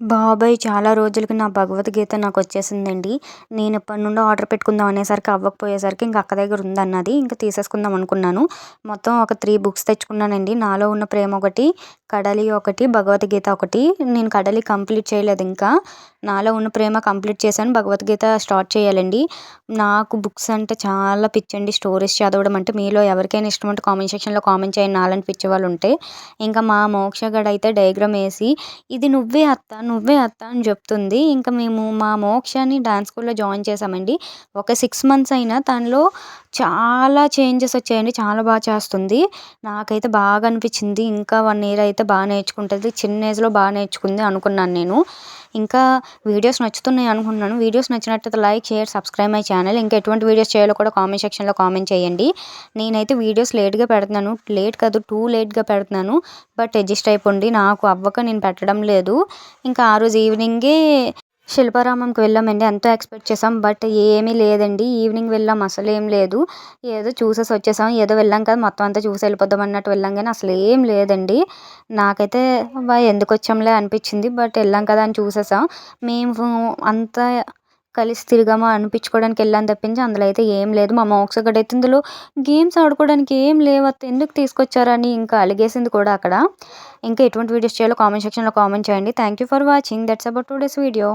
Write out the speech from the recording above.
బాబోయ్! చాలా రోజులకి నా భగవద్గీత నాకొచ్చేసిందండి. నేను ఎప్పటి నుండో ఆర్డర్ పెట్టుకుందాం అనేసరికి అవ్వకపోయేసరికి ఇంక అక్క దగ్గర ఉందన్నది. ఇంక తీసేసుకుందాం అనుకున్నాను. మొత్తం ఒక త్రీ బుక్స్ తెచ్చుకున్నానండి. నాలో ఉన్న ప్రేమ ఒకటి, కడలి ఒకటి, భగవద్గీత ఒకటి. నేను కడలి కంప్లీట్ చేయలేదు ఇంకా. నాలో ఉన్న ప్రేమ కంప్లీట్ చేశాను. భగవద్గీత స్టార్ట్ చేయాలండి. నాకు బుక్స్ అంటే చాలా పిచ్చండి. స్టోరీస్ చదవడం అంటే మీలో ఎవరికైనా ఇష్టం ఉంటే కామెంట్ సెక్షన్‌లో కామెంట్ చేయండి నాలాంటి పిచ్చి వాళ్ళు ఉంటే. ఇంకా మా మోక్ష అయితే డయాగ్రామ్ ఏసి ఇది నువ్వే అత్త, నువ్వే అత్త అని చెప్తుంది. ఇంకా మేము మా మోక్షని డాన్స్ స్కూల్‌లో జాయిన్ చేశామండి. ఒక సిక్స్ మంత్స్ అయినా తనలో చాలా చేంజెస్ వచ్చాయండి. చాలా బాగా చేస్తుంది. నాకైతే బాగా అనిపించింది. ఇంకా వన్ ఇయర్ అయితే బాగా నేర్చుకుంటుంది. చిన్న ఏజ్‌లో బాగా నేర్చుకుంది అనుకున్నాను నేను. ఇంకా వీడియోస్ నచ్చుతున్నాయి అనుకున్నాను వీడియోస్ నచ్చినట్టయితే like, share, subscribe my channel. ఇంకా ఎటువంటి వీడియోస్ చేయాలో కూడా కామెంట్ సెక్షన్‌లో కామెంట్ చేయండి. నేనైతే వీడియోస్ లేట్‌గా పెడుతున్నాను. లేట్ కాదు టూ లేట్‌గా పెడుతున్నాను. బట్ అడ్జస్ట్ అయిపోండి. నాకు అవ్వక నేను పెట్టడం లేదు. ఇంకా ఆ రోజు ఈవినింగే శిల్పారామంకి వెళ్ళామండి. ఎంతో ఎక్స్పెక్ట్ చేసాం. బట్ ఏమీ లేదండి. ఈవినింగ్ వెళ్ళాం అసలేం లేదు. ఏదో చూసేసి వచ్చేసాం. ఏదో వెళ్ళాం కదా మొత్తం అంతా చూసి వెళ్ళిపోదాం అన్నట్టు వెళ్ళాం కానీ అసలు ఏం లేదండి. నాకైతే అబ్బా! ఎందుకొచ్చాంలే అనిపించింది. బట్ వెళ్ళాం కదా అని చూసేసాం. మేము అంతా కలిసి తిరిగామా అనిపించుకోవడానికి వెళ్ళాను తప్పించి అందులో అయితే ఏం లేదు. మా మోక్ష గడైతే ఇందులో గేమ్స్ ఆడుకోవడానికి ఏం లేవు ఎందుకు తీసుకొచ్చారని ఇంకా అలిగేసింది కూడా అక్కడ. ఇంకా ఎటువంటి వీడియోస్ చేయాలో కామెంట్ సెక్షన్‌లో కామెంట్ చేయండి. Thank you for watching. That's about today's video.